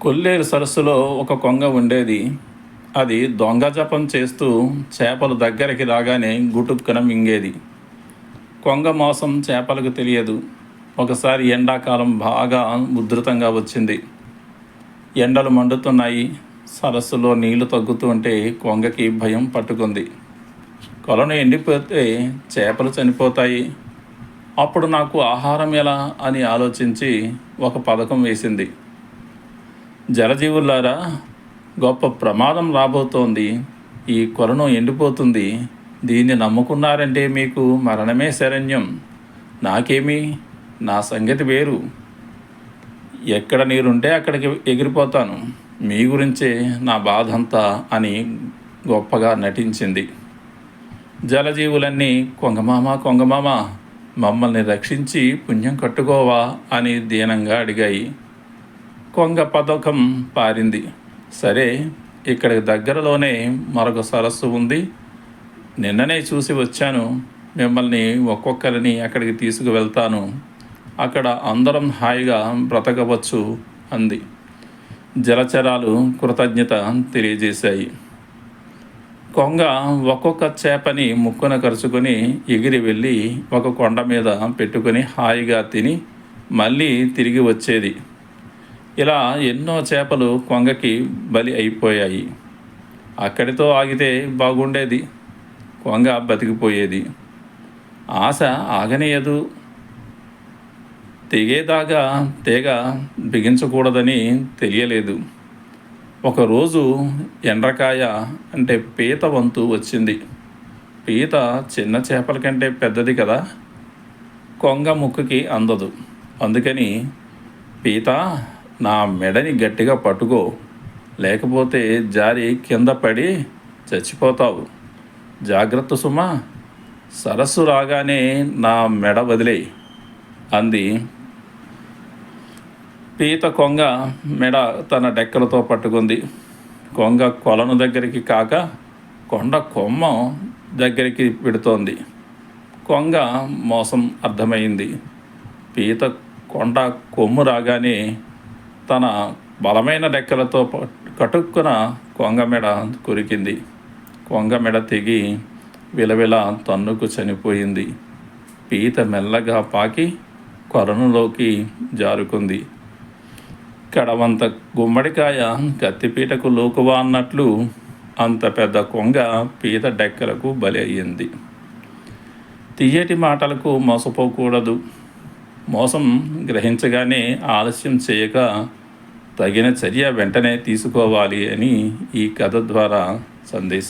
కొల్లేరు సరస్సులో ఒక కొంగ ఉండేది. అది దొంగ జపం చేస్తూ చేపలు దగ్గరికి రాగానే గుటుక్కున మింగేది. కొంగ మోసం చేపలకు తెలియదు. ఒకసారి ఎండాకాలం బాగా ఉధృతంగా వచ్చింది. ఎండలు మండుతున్నాయి. సరస్సులో నీళ్ళు తగ్గుతూ ఉంటే కొంగకి భయం పట్టుకుంది. కొలను ఎండిపోతే చేపలు చనిపోతాయి. అప్పుడు నాకు ఆహారం ఎలా అని ఆలోచించి ఒక పథకం వేసింది. జలజీవులారా గొప్ప ప్రమాదం రాబోతోంది. ఈ కొలను ఎండిపోతుంది. దీన్ని నమ్ముకున్నారంటే మీకు మరణమే శరణ్యం. నాకేమి? నా సంగతి వేరు. ఎక్కడ నీరుంటే అక్కడికి ఎగిరిపోతాను. మీ గురించే నా బాధ అంతా అని గొప్పగా నటించింది. జలజీవులన్నీ కొంగమామ కొంగమామ మమ్మల్ని రక్షించి పుణ్యం కట్టుకోవా అని దీనంగా అడిగాయి. కొంగ పథకం పారింది. సరే ఇక్కడికి దగ్గరలోనే మరొక సరస్సు ఉంది. నిన్ననే చూసి వచ్చాను. మిమ్మల్ని ఒక్కొక్కరిని అక్కడికి తీసుకువెళ్తాను. అక్కడ అందరం హాయిగా బ్రతకవచ్చు అంది. జలచరాలు కృతజ్ఞత తెలియజేశాయి. కొంగ ఒక్కొక్క చేపని ముక్కున కరుచుకొని ఎగిరి వెళ్ళి ఒక కొండ మీద పెట్టుకొని హాయిగా తిని మళ్ళీ తిరిగి వచ్చేది. ఇలా ఎన్నో చేపలు కొంగకి బలి అయిపోయాయి. అక్కడితో ఆగితే బాగుండేది. కొంగ బతికిపోయేది. ఆశ ఆగనేయదు. తెగేదాకా తీగ బిగించకూడదని తెలియలేదు. ఒకరోజు ఎండ్రకాయ అంటే పీత వంతు వచ్చింది. పీత చిన్న చేపల కంటే పెద్దది కదా. కొంగ ముక్కుకి అందదు. అందుకని పీత నా మెడని గట్టిగా పట్టుకో. లేకపోతే జారి కింద పడి చచ్చిపోతావు. జాగ్రత్త సుమా. సరస్సు రాగానే నా మెడ వదిలే అంది. పీత కొంగ మెడ తన డెక్కలతో పట్టుకుంది. కొంగ కొలను దగ్గరికి కాక కొండ కొమ్మ దగ్గరికి పెడుతోంది. కొంగ మోసం అర్థమైంది. పీత కొండ కొమ్ము రాగానే తన బలమైన డెక్కలతో కటుక్కున కొంగ మెడ కొరికింది. కొంగ మెడ తెగి విలవిల తన్నుకు చనిపోయింది. పీత మెల్లగా పాకి కొరనులోకి జారుకుంది. కడవంత గుమ్మడికాయ కత్తిపీటకు లోకువా అన్నట్లు అంత పెద్ద కొంగ పీత డెక్కలకు బలి అయ్యింది. తీయటి మాటలకు మోసపోకూడదు. మోసం గ్రహించగానే ఆలస్యం చేయక తగిన చర్య వెంటనే తీసుకోవాలి అని ఈ కథ ద్వారా సందేశం.